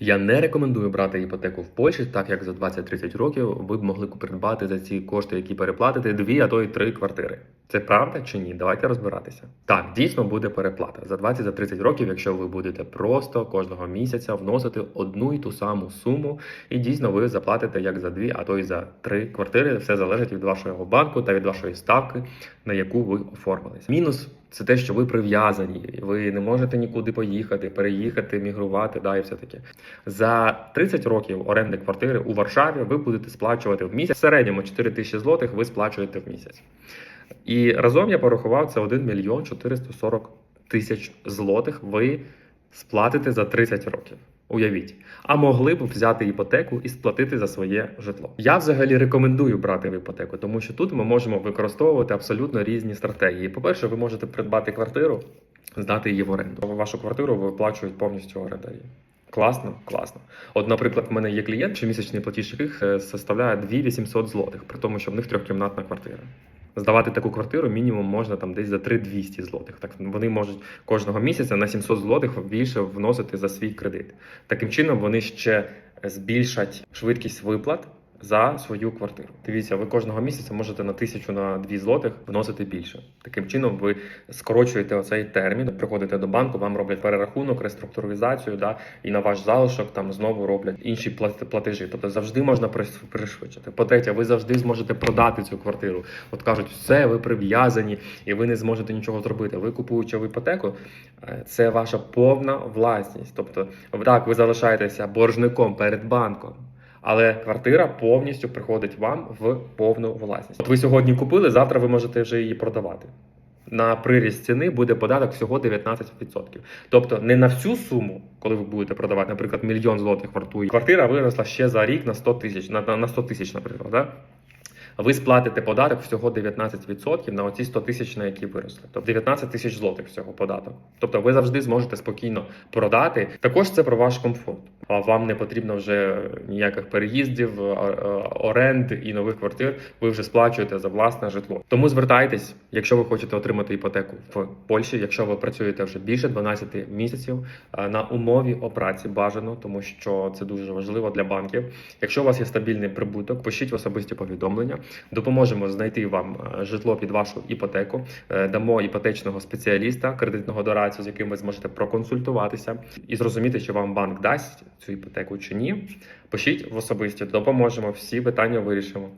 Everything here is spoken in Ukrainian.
Я не рекомендую брати іпотеку в Польщі, так як за 20-30 років ви б могли придбати за ці кошти, які переплатите, дві, а то й три квартири. Це правда чи ні? Давайте розбиратися. Так, дійсно буде переплата за 20-30 років, якщо ви будете просто кожного місяця вносити одну і ту саму суму, і дійсно ви заплатите як за дві, а то й за три квартири. Все залежить від вашого банку та від вашої ставки, на яку ви оформились. Мінус це те, що ви прив'язані, ви не можете нікуди поїхати, переїхати, мігрувати, да, і все таке. За 30 років оренди квартири у Варшаві ви будете сплачувати в місяць. В середньому 4 тисячі злотих ви сплачуєте в місяць. І разом я порахував це 1 мільйон 440 тисяч злотих. Ви сплатите за 30 років. Уявіть, а могли б взяти іпотеку і сплатити за своє житло. Я взагалі рекомендую брати в іпотеку, тому що тут ми можемо використовувати абсолютно різні стратегії. По-перше, ви можете придбати квартиру, здати її в оренду. Вашу квартиру виплачують повністю орендарі. Класно, класно. От, наприклад, в мене є клієнт, щомісячний платіж яких е, составляє 2800 злотих, при тому, що в них трьохкімнатна квартира. Здавати таку квартиру мінімум можна там десь за 3200 злотих. Так вони можуть кожного місяця на 700 злотих більше вносити за свій кредит. Таким чином вони ще збільшать швидкість виплат за свою квартиру. Дивіться, ви кожного місяця можете на тисячу на дві злотих вносити більше. Таким чином ви скорочуєте оцей термін, приходите до банку, вам роблять перерахунок, реструктуризацію, да, і на ваш залишок там знову роблять інші плат- платежі. Тобто завжди можна пришвидшити. По-третє, ви завжди зможете продати цю квартиру. От кажуть, все, ви прив'язані і ви не зможете нічого зробити. Ви купуючи в іпотеку, е, це ваша повна власність. Тобто, так, ви залишаєтеся боржником перед банком. Але квартира повністю приходить вам в повну власність. От ви сьогодні купили, завтра ви можете вже її продавати. На приріст ціни буде податок всього 19%. Тобто не на всю суму, коли ви будете продавати, наприклад, мільйон злотих вартує. Квартира виросла ще за рік на 100 тисяч, на, на, на 100 тисяч, наприклад. Да? Ви сплатите податок всього 19% на оці 100 тисяч, на які виросли. Тобто 19 тисяч злотих всього податок. Тобто ви завжди зможете спокійно продати. Також це про ваш комфорт. А вам не потрібно вже ніяких переїздів, а- а- оренд і нових квартир. Ви вже сплачуєте за власне житло. Тому звертайтесь, якщо ви хочете отримати іпотеку в Польщі, якщо ви працюєте вже більше 12 місяців на умові о праці бажано, тому що це дуже важливо для банків. Якщо у вас є стабільний прибуток, пишіть в особисті повідомлення. Допоможемо знайти вам е, житло під вашу іпотеку, Е, дамо іпотечного спеціаліста, кредитного дорадця, з яким ви зможете проконсультуватися і зрозуміти, чи вам банк дасть цю іпотеку чи ні. Пишіть в особисті, допоможемо, всі питання вирішимо.